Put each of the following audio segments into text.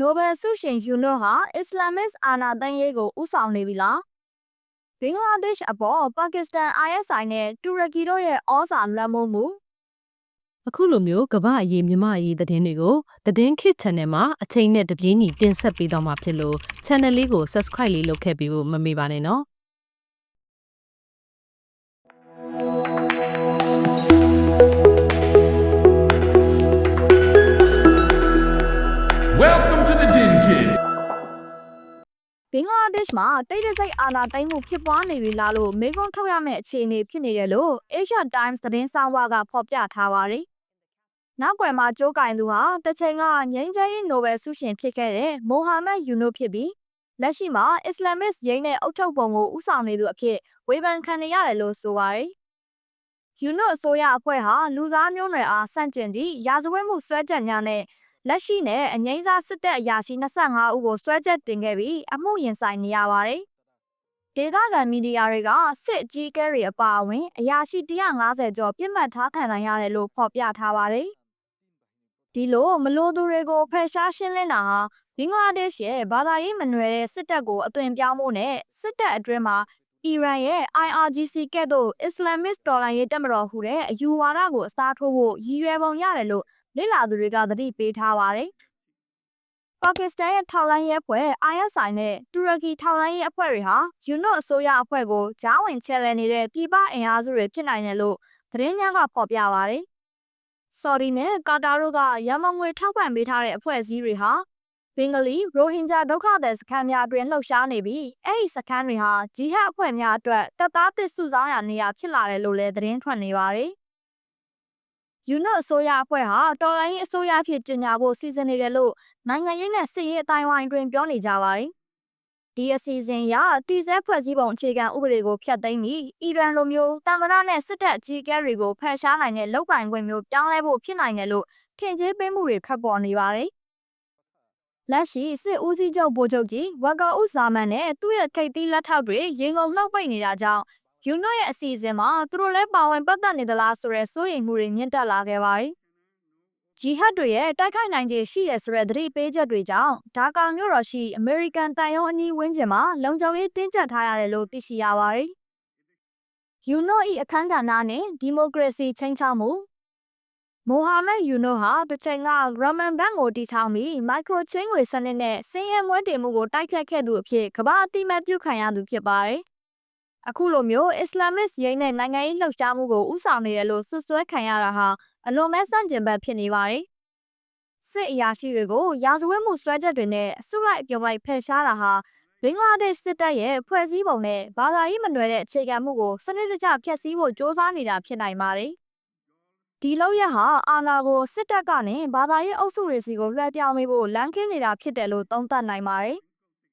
နိုဘယ်ဆုရှင်ယူနိုဟာအစ္စလာမစ်အာဏာသိမ်းရေးကိုဥဆောင်နေပြီလားဘင်္ဂလားဒေ့ရှ်အပေါ်ပါကစ္စတန် ISI နဲ့တူရကီတို့ရဲ့ဩဇာလွှမ်းမိုးမှုအခုလိုမျိုးကမ္ဘာအရေးမြမအရေးသတင်းတွေကိုသတင်းခေတ် channel မှာအချိန်နဲ့တပြေးညီတင်ဆက်ပေးတော့မှာဖြစ်လို့ channel လေးကို subscribe လေးလုပ်ခဲ့ပြီးဖို့မမေ့ပါနဲ့နော် င်္ဂလားဒေ့ရှ်မှာတိတ်တဆိတ်အာဏာသိမ်းမှုဖြစ်ပွားနေပြီလားလို့မေးခွန်းထုတ်ရမယ့်အခြေအနေဖြစ်နေတယ်လို့ Asia Times သတင်းဆောင်ဝါကဖော်ပြထားပါတယ်။နောက်ွယ်မှာကြိုးကင်သူဟာတစ်ချိန်ကငြိမ်းချမ်းရေးနိုဘယ်ဆုရှင်ဖြစ်ခဲ့တဲ့မိုဟာမက်ယူနိုဖြစ်ပြီးလက်ရှိမှာအစ္စလာမစ်ရင်းနဲ့အုပ်ချုပ်ပုံကိုဥဆောင်နေသူအဖြစ်ဝေဖန်ခံနေရတယ်လို့ဆိုပါတယ်။ယူနိုအစိုးရအဖွဲ့ဟာလူသားမျိုးနွယ်အားဆန့်ကျင်သည့်ရာဇဝတ်မှုစွဲချက်များနဲ့ လက်ရှိနဲ့အငိမ့်စားစစ်တပ်အရာရှိ25ဦးကိုစွဲချက်တင်ခဲ့ပြီးအမှုရင်ဆိုင်နေရပါတယ်။ဒေသခံမီဒီယာတွေကစစ်အကြီးအကဲတွေအပါအဝင်အရာရှိ150ကျော်ပြစ်မှတ်ထားခံနိုင်ရတယ်လို့ဖော်ပြထားပါတယ်။ဒီလိုမလို့သူတွေကိုဖယ်ရှားရှင်းလင်းတာဟာဘင်္ဂလားဒေ့ရှ်ရဲ့ဘာသာရေးမနွယ်တဲ့စစ်တပ်ကိုအသွင်ပြောင်းဖို့နဲ့စစ်တပ်အတွင်းမှာ အီရန်ရဲ့ IRGC ကဲ့သို့ Islamist တော်လှန်ရေးတပ်မတော်ဟူတဲ့အယူဝါဒကိုအစားထိုးဖို့ရည်ရွယ်ပုံရတယ်လို့လေ့လာသူတွေကသတိပေးထားပါတယ်။ပါကစ္စတန်ရဲ့ထောက်လှမ်းရေးအဖွဲ့ ISI နဲ့တူရကီထောက်လှမ်းရေးအဖွဲ့တွေဟာယူနို့အစိုးရအဖွဲ့ကိုကြားဝင်ချဲလှယ်နေတဲ့ပြည်ပအင်အားစုတွေဖြစ်နိုင်တယ်လို့သတင်းများကဖော်ပြပါတယ်။ဆော်ဒီနဲ့ကာတာတို့ကရမငွေထောက်ပံ့ပေးထားတဲ့အဖွဲ့အစည်းတွေဟာ ဘင်္ဂလီရိုဟင်ဂျာဒုက္ခသည်စခန်းများအတွင်းလှုပ်ရှားနေပြီးအဲ့ဒီစခန်းတွေဟာဂျီဟတ်အဖွဲ့များအတွက်တပ်သားသစ်စုဆောင်းရာနေရာဖြစ်လာတယ်လို့လည်းသတင်းထွက်နေပါတယ်။ယူနို့အစိုးရအဖွဲ့ဟာတော်လိုင်းရေးအစိုးရဖြစ်ကျင်ညာဖို့စီစဉ်နေတယ်လို့နိုင်ငံရေးနဲ့စစ်ရေးအတိုင်းဝိုင်းတွင်ပြောနေကြပါတယ်။ဒီအစီအစဉ်အရတီစဲဖွဲ့စည်းပုံအခြေခံဥပဒေကိုဖျက်သိမ်းပြီးအီရန်လိုမျိုးတမ်မရနဲ့စစ်တပ်အကြီးအကဲတွေကိုဖယ်ရှားနိုင်တဲ့လုပ်ပိုင်ခွင့်မျိုးပြောင်းလဲဖို့ဖြစ်နိုင်တယ်လို့ထင်ကြေးပေးမှုတွေထွက်ပေါ်နေပါတယ်။ လက်ရှိစစ်ဦးစီးချုပ်ဗိုလ်ချုပ်ကြီးဝါကာဦးဇာမန်နဲ့သူ့ရဲ့ထိပ်သီးလက်ထောက်တွေရေငုံနှုတ်ပိတ်နေတာကြောင့်ယူနို့ရဲ့အစီအစဉ်မှာသူတို့လည်းပါဝင်ပတ်သက်နေသလားဆိုတဲ့စိုးရိမ်မှုတွေမြင့်တက်လာခဲ့ပါတယ်။ဂျီဟတ်တွေရဲ့တိုက်ခိုက်နိုင်ခြေရှိတဲ့ဆိုတဲ့သတိပေးချက်တွေကြောင့်ဒါကာမြို့တော်ရှိအမေရိကန်တန်ယုံအနီးဝန်းကျင်မှာလုံခြုံရေးတင်းကျပ်ထားရတယ်လို့သိရှိရပါတယ်။ယူနို့၏အခမ်းကဏ္ဍနဲ့ဒီမိုကရေစီချင်းချောက်မှု မိုဟာမက်ယူနိုဟာတစ်ချိန်ကရမန်ဘန်ကိုတည်ထောင်ပြီးမိုက်ခရိုချင်းငွေစနစ်နဲ့စင်းရဲမွဲတင်မှုကိုတိုက်ခတ်ခဲ့သူအဖြစ်ကမ္ဘာအတိမတ်ပြုခံရသူဖြစ်ပါတယ်။အခုလိုမျိုးအစ္စလာမစ်ရင်းနဲ့နိုင်ငံရေးလှုပ်ရှားမှုကိုဥဆောင်နေတယ်လို့ဆွဆွဲခံရတာဟာအလွန်မဲ့ဆန့်ကျင်ဘက်ဖြစ်နေပါတယ်။စစ်အရာရှိတွေကိုရာဇဝတ်မှုစွဲချက်တွေနဲ့အစုလိုက်အပြုံလိုက်ဖယ်ရှားတာဟာဘင်္ဂလားဒေ့ရှ်စစ်တပ်ရဲ့ဖွဲ့စည်းပုံနဲ့ဘာသာရေးမနွယ်တဲ့အခြေခံမှုကိုစနစ်တကျဖျက်ဆီးဖို့စ조사နေတာဖြစ်နိုင်ပါတယ်။ ဒီလောက်ရဟာအာဏာကိုစစ်တပ်ကနေဘာသာရေးအုပ်စုတွေစီကိုလွှဲပြောင်းပေးဖို့လမ်းခင်းနေတာဖြစ်တယ်လို့သုံးသပ်နိုင်ပါတယ်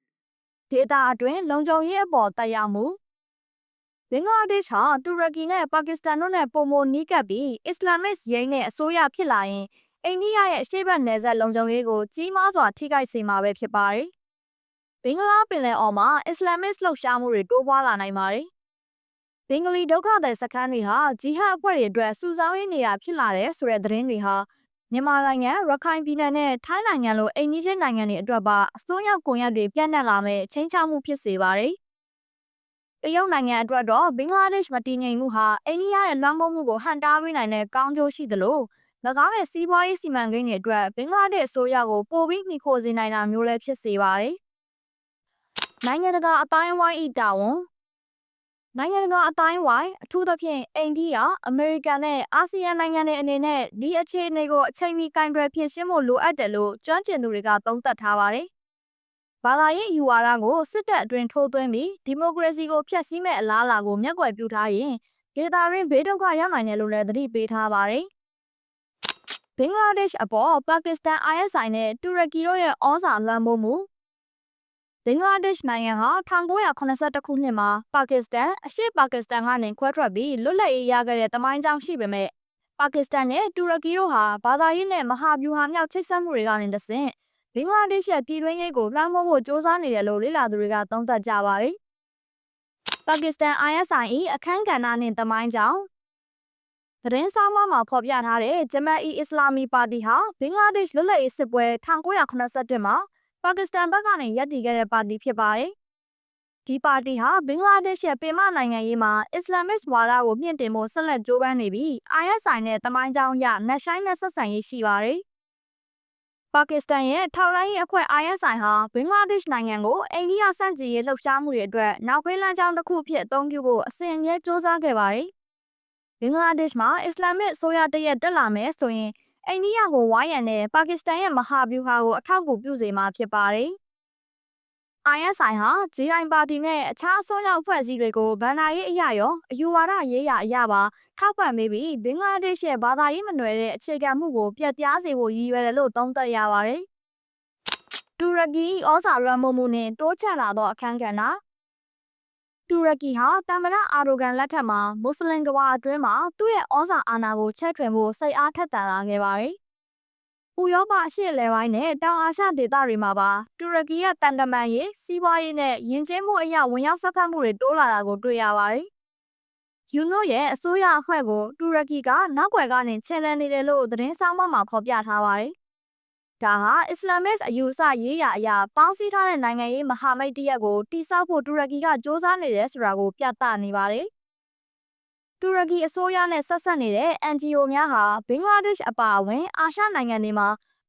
။ဒေတာအတွင်းလုံခြုံရေးအပေါ်တက်ရောက်မှုဘင်္ဂလားဒေ့ရှ်ဟာတူရကီနဲ့ပါကစ္စတန်တို့နဲ့ပုံမနီးကပ်ပြီးအစ္စလာမစ်ရင်းနဲ့အစိုးရဖြစ်လာရင်အိန္ဒိယရဲ့အရှေ့ဘက်နယ်စပ်လုံခြုံရေးကိုကြီးမားစွာထိခိုက်စေမှာပဲဖြစ်ပါတယ်။ဘင်္ဂလားပင်လယ်အော်မှာအစ္စလာမစ်လှုပ်ရှားမှုတွေတိုးပွားလာနိုင်ပါတယ်။ ဘင်္ဂလီဒုက္ခသည်စခန်းတွေဟာဂျီဟတ်အဖွဲ့တွေအတွက်စူဆောင်းရေးနေရာဖြစ်လာတဲ့ဆိုတဲ့သတင်းတွေဟာမြန်မာနိုင်ငံရခိုင်ပြည်နယ်နဲ့ထိုင်းနိုင်ငံလိုအိန္ဒိယနိုင်ငံတွေအတွက်ပါအစိုးရကွန်ရက်တွေပြန့်နှံ့လာမဲ့ချင်းချောက်မှုဖြစ်စေပါတယ်။တရုတ်နိုင်ငံအတွက်တော့ဘင်္ဂလားဒေ့ရှ်မတည်ငြိမ်မှုဟာအိန္ဒိယရဲ့လွှမ်းမိုးမှုကိုဟန်တားပေးနိုင်တဲ့ကောင်းကျိုးရှိသလို၎င်းရဲ့စီးပွားရေးစီမံကိန်းတွေအတွက်ဘင်္ဂလားဒေ့ရှ်အစိုးရကိုပိုပြီးနှိခိုစေနိုင်တာမျိုးလည်းဖြစ်စေပါတယ်။နိုင်ငံတကာအတိုင်းဝိုင်းဤတာဝန် နိုင်ငံတကာအတိုင်းဝိုင်းအထူးသဖြင့်အိန္ဒိယအမေရိကန်နဲ့အာဆီယံနိုင်ငံတွေအနေနဲ့ဒီအခြေအနေကိုအချိန်မီကင်တွယ်ဖြေရှင်းဖို့လိုအပ်တယ်လို့ကျွမ်းကျင်သူတွေကသုံးသပ်ထားပါတယ်။ဘာသာရေးယူဝါဒကိုစစ်တပ်အတွင်းထိုးသွင်းပြီးဒီမိုကရေစီကိုဖျက်ဆီးမဲ့အလားအလာကိုမျက်ကွယ်ပြုထားရင်ဒေသရင်းဘေးဒုက္ခရောက်နိုင်တယ်လို့လည်းသတိပေးထားပါတယ်။ဘင်္ဂလားဒေ့ရှ်အပေါ်ပါကစ္စတန် ISI နဲ့တူရကီတို့ရဲ့ဩဇာလွှမ်းမိုးမှု ဘင်္ဂလားဒေ့ရှ်နိုင်ငံဟာ1982ခုနှစ်မှာပါကစ္စတန်အရှေ့ပါကစ္စတန်ကနေခွဲထွက်ပြီးလွတ်လပ်ရေးရခဲ့တဲ့တမိုင်းကြောင်းရှိပေမဲ့ပါကစ္စတန်နဲ့တူရကီတို့ဟာဘာသာရေးနဲ့မဟာဗျူဟာမြောက်ချိတ်ဆက်မှုတွေကနေတဆင့်ဘင်္ဂလားဒေ့ရှ်ရဲ့ပြည်တွင်းရေးကိုလွှမ်းမိုးဖို့စ조사နေတယ်လို့လေ့လာသူတွေကသုံးသပ်ကြပါတယ်။ပါကစ္စတန် ISI အခမ်းကဏ္ဍနဲ့တမိုင်းကြောင်းသတင်းစာမှာဖော်ပြထားတဲ့ဂျမတ်အီအစ္စလာမီပါတီဟာဘင်္ဂလားဒေ့ရှ်လွတ်လပ်ရေးစစ်ပွဲ1981မှာ ပါကစ္စတန်ဘက်ကနေရပ်တည်ခဲ့တဲ့ပါတီဖြစ်ပါတယ်။ဒီပါတီဟာဘင်္ဂလားဒေ့ရှ်ရဲ့ပြည်မနိုင်ငံရေးမှာအစ္စလာမစ်ဝါဒကိုမြင့်တင်ဖို့ဆက်လက်ကြိုးပမ်းနေပြီး ISI နဲ့တမိုင်းကြောင်းရနက်ဆိုင်နဲ့ဆက်ဆံရေးရှိပါတယ်။ပါကစ္စတန်ရဲ့ထောက်လိုင်းရေးအဖွဲ့ ISI ဟာဘင်္ဂလားဒေ့ရှ်နိုင်ငံကိုအိန္ဒိယစန့်ကျင်ရေးလှုပ်ရှားမှုတွေအတွက်နောက်ခွေးလမ်းကြောင်းတစ်ခုအဖြစ်အသုံးပြုဖို့အစဉ်အမြဲစ조사ခဲ့ပါတယ်။ဘင်္ဂလားဒေ့ရှ်မှာအစ္စလာမစ်အစိုးရတရက်တက်လာမယ်ဆိုရင် အိန္ဒိယကိုဝိုင်းရံတဲ့ပါကစ္စတန်ရဲ့မဟာဗျူဟာကိုအထောက်အကူပြုစေမှာဖြစ်ပါတယ်။ ISI ဟာ GI ပါတီနဲ့အခြားအစိုးရအဖွဲ့အစည်းတွေကိုဗန်နာရေးအရာရောအယူဝါဒရေးရာအရာပါထောက်ပံ့ပေးပြီးဘင်္ဂလားဒေ့ရှ်ရဲ့ဘာသာရေးမနွယ်တဲ့အခြေခံမှုကိုပြတ်ပြားစေဖို့ရည်ရွယ်တယ်လို့သုံးသပ်ရပါတယ်။တူရကီဩဇာလွှမ်းမိုးမှုနဲ့တိုးချဲ့လာသောအခန်းကဏ္ဍ တူရကီဟာတမန်တော်အာဒိုဂန်လက်ထက်မှာမွတ်စလင်ကဘာအတွင်းမှာသူ့ရဲ့ဩဇာအာဏာကိုချဲ့ထွင်ဖို့စိတ်အားထက်သန်လာခဲ့ပါတယ်။ဥရောပအရှေ့အလယ်ပိုင်းနဲ့တောင်အာရှဒေသတွေမှာပါတူရကီရဲ့တန်တမန်ရေးစီးပွားရေးနဲ့ယဉ်ကျေးမှုအရာဝင်ရောက်ဆက်ဖက်မှုတွေတိုးလာတာကိုတွေ့ရပါတယ်။ယူနိုရဲ့အစိုးရအဖွဲ့ကိုတူရကီကနောက်ွယ်ကနေချဲလန်နေတယ်လို့သတင်းဆောင်မှမှာဖော်ပြထားပါတယ်။ ဒါဟာအစ္စလာမစ်အယူအဆရေးရာအရာပေါင်းစည်းထားတဲ့နိုင်ငံရေးမဟာမိတ်တရက်ကိုတိစောက်ဖို့တူရကီကစ조사နေတယ်ဆိုတာကိုပြသနေပါတယ်။တူရကီအစိုးရနဲ့ဆက်ဆက်နေတဲ့ NGO များဟာဘင်္ဂလားဒေ့ရှ်အပါအဝင်အာရှနိုင်ငံတွေမှာ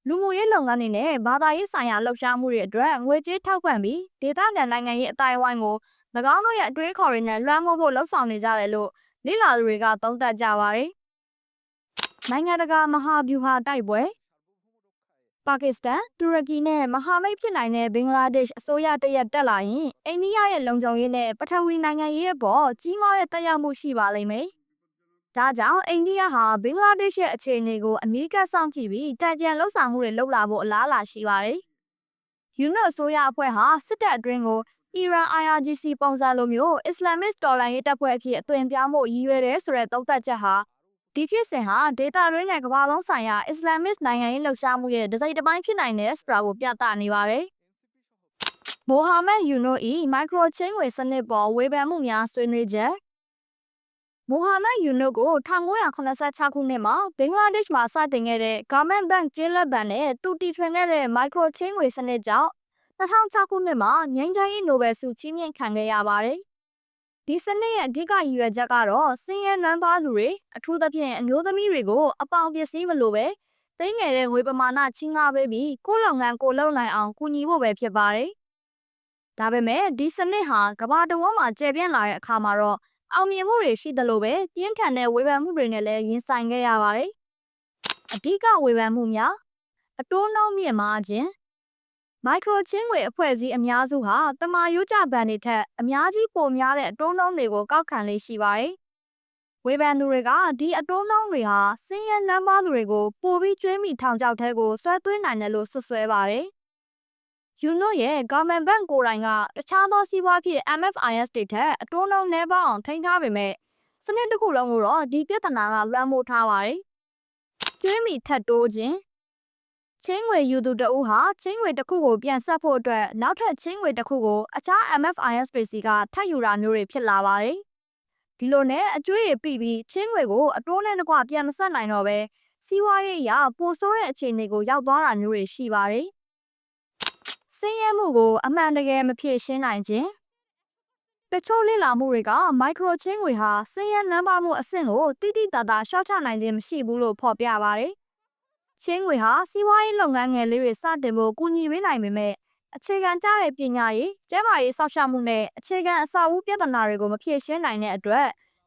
လူမှုရေးလုပ်ငန်းတွေနဲ့ဘာသာရေးဆိုင်ရာလှုပ်ရှားမှုတွေအတွက်ငွေကြေးထောက်ပံ့ပြီးဒေသခံနိုင်ငံရေးအတိုင်းအဝိုင်းကို၎င်းတို့ရဲ့အတွေးခေါ်တွေနဲ့လွှမ်းမိုးဖို့လှုံ့ဆော်နေကြတယ်လို့လေ့လာသူတွေကသုံးသပ်ကြပါတယ်။နိုင်ငံတကာမဟာဗျူဟာတိုက်ပွဲ ပါကစ္စတန်တူရကီနဲ့မဟာမိတ်ဖြစ်နိုင်တဲ့ဘင်္ဂလားဒေ့ရှ်အစိုးရတရက်တက်လာရင်အိန္ဒိယရဲ့လုံခြုံရေးနဲ့ပထဝီနိုင်ငံရေးအပေါ်ကြီးမားတဲ့တက်ရောက်မှုရှိပါလိမ့်မယ်။ဒါကြောင့်အိန္ဒိယဟာဘင်္ဂလားဒေ့ရှ်ရဲ့အခြေအနေကိုအနီးကပ်စောင့်ကြည့်ပြီးတံပြန်လှုပ်ဆောင်မှုတွေလုပ်လာဖို့အလားအလာရှိပါတယ်။ယူနစ်အစိုးရအဖွဲ့ဟာစစ်တပ်အတွင်းကိုအီရန် IRGC ပုံစံလိုမျိုးအစ္စလာမစ်တော်လှန်ရေးတပ်ဖွဲ့အဖြစ်အသွင်ပြောင်းဖို့ရည်ရွယ်တယ်ဆိုတဲ့သုံးသပ်ချက်ဟာ ဒီဖြစ်စဉ်ဟာဒေတာရင်းနဲ့ကမ္ဘာလုံးဆိုင်ရာအစ္စလာမစ်နိုင်ငံရေးလှုပ်ရှားမှုရဲ့ဒစိမ့်တစ်ပိုင်းဖြစ်နိုင်တယ်ဆိုတာကိုပြသနေပါတယ်။မိုဟာမက်ယူနိုဤမိုက်ခရိုချင်းငွေစနစ်ပေါ်ဝေဖန်မှုများဆွေးနွေးချက်မိုဟာမက်ယူနိုကို1986ခုနှစ်မှာဘင်္ဂလားဒေ့ရှ်မှာစတင်ခဲ့တဲ့ Government Bank ကျေးလက်ဘဏ်နဲ့တူတီထွင်ခဲ့တဲ့ Micro ချင်းငွေစနစ်ကြောင့်2006ခုနှစ်မှာငြိမ်းချမ်းရေးနိုဘယ်ဆုချီးမြှင့်ခံခဲ့ရပါတယ်။ ဒီစနစ်ရဲ့အဓိကရည်ရွယ်ချက်ကတော့စင်ရဲနွမ်းပါးသူတွေအထူးသဖြင့်အမျိုးသမီးတွေကိုအပေါင်ပစ္စည်းမလိုပဲသိငယ်တဲ့ငွေပမာဏချင်းငါပေးပြီးကိုယ့်လုပ်ငန်းကိုလုပ်နိုင်အောင်ကူညီဖို့ပဲဖြစ်ပါတယ်။ဒါပေမဲ့ဒီစနစ်ဟာကမ္ဘာတစ်ဝန်းမှာကျယ်ပြန့်လာတဲ့အခါမှာတော့အောင်မြင်မှုတွေရှိသလိုပဲပြင်းထန်တဲ့ဝေဖန်မှုတွေနဲ့လည်းရင်ဆိုင်ခဲ့ရပါတယ်။အဓိကဝေဖန်မှုများအတိုးနှုန်းမြင့်မားခြင်း မိုက်ခရိုချင်းငွေအဖွဲ့အစည်းအများစုဟာတမာယိုးကြဘဏ်တွေထက်အများကြီးပိုများတဲ့အတိုးနှုန်းတွေကိုကောက်ခံလေးရှိပါတယ်။ဝေဖန်သူတွေကဒီအတိုးနှုန်းတွေဟာစင်းရဲနမ်းပါးသူတွေကိုပိုပြီးကျွေးမိထောင်ချောက်ထဲကိုဆွဲသွင်းနိုင်တယ်လို့ဆွဆွဲပါတယ်။ယူနိုရဲ့ government bank ကိုယ်တိုင်ကတခြားသောစီးပွားဖြစ် MFIS တွေထက်အတိုးနှုန်းနည်းပါးအောင်ထိန်းထားပေမဲ့စနစ်တစ်ခုလုံးကိုတော့ဒီပြဿနာကလွှမ်းမိုးထားပါတယ်။ကျွေးမိထက်တိုးခြင်း ချင်းငွေယူသူတအုပ်ဟာချင်းငွေတစ်ခုကိုပြန်ဆက်ဖို့အတွက်နောက်ထပ်ချင်းငွေတစ်ခုကိုအခြား MFIS တွေစီကထပ်ယူတာမျိုးတွေဖြစ်လာပါတယ်။ဒီလိုနဲ့အကျွေးတွေပြီးပြီးချင်းငွေကိုအတိုးနဲ့တကွပြန်မဆက်နိုင်တော့ပဲစီးပွားရေးအရပိုဆိုးတဲ့အခြေအနေကိုရောက်သွားတာမျိုးတွေရှိပါတယ်။စင်းရဲမှုကိုအမှန်တကယ်မဖြေရှင်းနိုင်ခြင်းတချို့လေ့လာမှုတွေကမိုက်ခရိုချင်းငွေဟာစင်းရဲနံပါတ်မှုအဆင့်ကိုတိတိတသာရှော့ချနိုင်ခြင်းမရှိဘူးလို့ဖော်ပြပါတယ်။ ချင်းငွေဟာစီးပွားရေးလုပ်ငန်းငယ်လေးတွေစတင်ဖို့ကူညီပေးနိုင်ပေမဲ့အခြေခံကျတဲ့ပညာရေး၊ကျန်းမာရေးစောင့်ရှောက်မှုနဲ့အခြေခံအစာအုပ်ပြဿနာတွေကိုမဖြေရှင်းနိုင်တဲ့အတွက်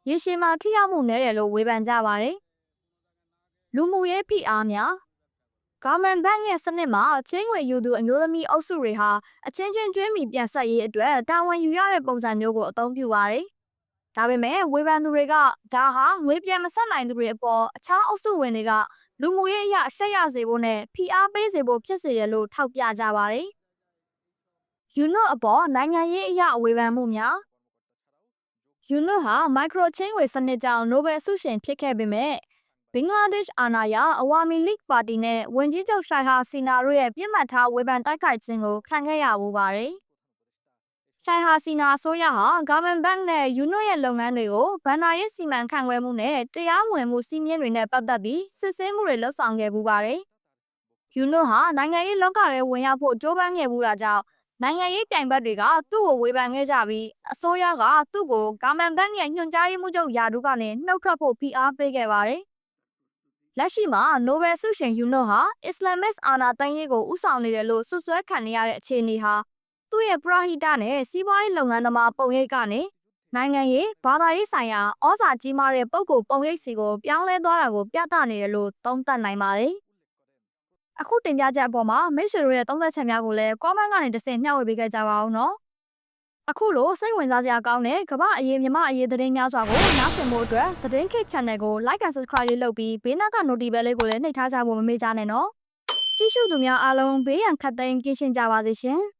ရေရှည်မှာထိရောက်မှုနည်းတယ်လို့ဝေဖန်ကြပါတယ်။လူမှုရေးဖိအားများဂါမန်ဘတ်ရဲ့စနစ်မှာချင်းငွေယူသူအမျိုးသမီးအုပ်စုတွေဟာအချင်းချင်းကျွေးမိပြန်ဆက်ရေးအတွက်တာဝန်ယူရတဲ့ပုံစံမျိုးကိုအသုံးပြုပါတယ်။ဒါပေမဲ့ဝေဖန်သူတွေကဒါဟာငွေပြန်မဆက်နိုင်သူတွေအပေါ်အခြားအုပ်စုဝင်တွေက လူမှုရေးအရာဆက်ရစေဖို့နဲ့ဖိအားပေးစေဖို့ဖြစ်စေတယ်လို့ထောက်ပြကြပါတယ်။ယူနို့အပေါ်နိုင်ငံရေးအရာဝေဖန်မှုများယူနို့ဟာမိုက်ခရိုချင်းငွေစနစ်ကြောင့်နိုဘယ်ဆုရှင်ဖြစ်ခဲ့ပေမဲ့ဘင်္ဂလားဒေ့ရှ်အာဏာရအဝါမီလိပါတီနဲ့ဝန်ကြီးချုပ်ရှိုင်ဟာစီနာတို့ရဲ့ပြစ်မှတ်ထားဝေဖန်တိုက်ခိုက်ခြင်းကိုခံခဲ့ရမှုပါတယ်။ ရှိုင်ဟာစီနာအစိုးရဟာဂါမန်ဘတ်နဲ့ယူနိုရဲ့လုပ်ငန်းတွေကိုဗန်နာရေးစီမံခန့်ခွဲမှုနဲ့တရားမဝင်မှုစီးမြင်တွေနဲ့ပတ်သက်ပြီးစစ်ဆေးမှုတွေလှုပ်ဆောင်ခဲ့မှုပါတယ်ယူနိုဟာနိုင်ငံရေးလောကထဲဝင်ရောက်ဖို့ကြိုးပမ်းခဲ့မှုတာကြောင့်နိုင်ငံရေးပြိုင်ဘက်တွေကသူ့ကိုဝေဖန်ခဲ့ကြပြီးအစိုးရကသူ့ကိုဂါမန်ဘက်ရဲ့ညွှန်ကြားရေးမှူးချုပ်ယာဒူကနေနှုတ်ထွက်ဖို့ဖိအားပေးခဲ့ပါတယ်။လက်ရှိမှာနိုဘယ်ဆုရှင်ယူနိုဟာအစ္စလာမစ်အာဏာသိမ်းရေးကိုဥဆောင်နေတယ်လို့ဆွဆွဲခံနေရတဲ့အခြေအနေဟာ သူ့ရဲ့ပရဟိတနဲ့စီးပွားရေးလုပ်ငန်းသမားပုံရိပ်ကနေနိုင်ငံရေးဘာသာရေးဆိုင်ရာဩဇာကြီးမားတဲ့ပုံကိုပုံရိပ်စီကိုပြောင်းလဲသွားတာကိုပြသနေတယ်လို့သုံးသပ်နိုင်ပါတယ်။အခုတင်ပြချက်အပေါ်မှာမိတ်ဆွေတို့ရဲ့သုံးသပ်ချက်များကိုလည်း comment ကနေတစ်ဆင့်မျှဝေပေးခဲ့ကြပါအောင်နော်။အခုလိုစိတ်ဝင်စားစရာကောင်းတဲ့ကမ္ဘာအရေးမြမအရေးသတင်းများစွာကိုနားဆင်ဖို့အတွက်သတင်း Kit Channel ကို Like and Subscribe လေးလုပ်ပြီးဘေးနားက Notification Bell လေးကိုလည်းနှိပ်ထားကြဖို့မမေ့ကြနဲ့နော်။ကြည့်ရှုသူများအားလုံးဘေးရန်ခတ်သိမ်းကင်းရှင်းကြပါစေရှင်။